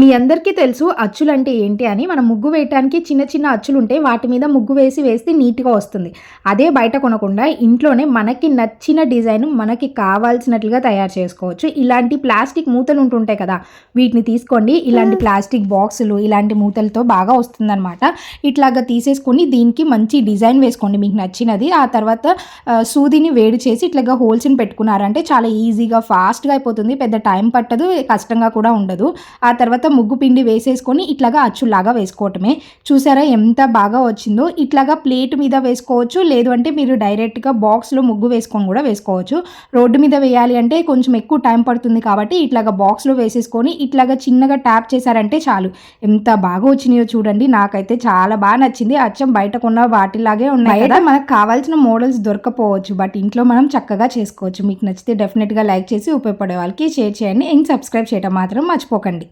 మీ అందరికీ తెలుసు అచ్చులు అంటే ఏంటి అని. మనం ముగ్గు వేయటానికి చిన్న చిన్న అచ్చులు ఉంటాయి వాటి మీద ముగ్గు వేసి వేస్తే నీట్గా వస్తుంది. అదే బయట కొనకుండా ఇంట్లోనే మనకి నచ్చిన డిజైన్ మనకి కావాల్సినట్లుగా తయారు చేసుకోవచ్చు. ఇలాంటి ప్లాస్టిక్ మూతలు ఉంటుంటాయి కదా వీటిని తీసుకోండి. ఇలాంటి ప్లాస్టిక్ బాక్సులు ఇలాంటి మూతలతో బాగా వస్తుందన్నమాట. ఇట్లాగా తీసేసుకొని దీనికి మంచి డిజైన్ వేసుకోండి మీకు నచ్చినది. ఆ తర్వాత సూదిని వేడి చేసి ఇట్లాగా హోల్స్ని పెట్టుకున్నారంటే చాలా ఈజీగా ఫాస్ట్గా అయిపోతుంది. పెద్ద టైం పట్టదు కష్టంగా కూడా ఉండదు. ఆ తర్వాత ముగ్గు పిండి వేసేసుకొని ఇట్లాగా అచ్చులాగా వేసుకోవటమే. చూసారా ఎంత బాగా వచ్చిందో? ఇట్లాగా ప్లేట్ మీద వేసుకోవచ్చు లేదు అంటే మీరు డైరెక్ట్గా బాక్స్లో ముగ్గు వేసుకొని కూడా వేసుకోవచ్చు. రోడ్డు మీద వేయాలి అంటే కొంచెం ఎక్కువ టైం పడుతుంది కాబట్టి ఇట్లాగా బాక్స్లో వేసేసుకొని ఇట్లాగా చిన్నగా ట్యాప్ చేశారంటే చాలు. ఎంత బాగా వచ్చినాయో చూడండి. నాకైతే చాలా బాగా నచ్చింది. అచ్చం బయట కొన్న వాటిలాగే ఉన్నాయి కదా. మనకు కావాల్సిన మోడల్స్ దొరకపోవచ్చు బట్ ఇంట్లో మనం చక్కగా చేసుకోవచ్చు. మీకు నచ్చితే డెఫినెట్గా లైక్ చేసి ఉపయోగపడే వాళ్ళకి షేర్ చేయండి. ఇంక సబ్స్క్రైబ్ చేయడం మాత్రం మర్చిపోకండి.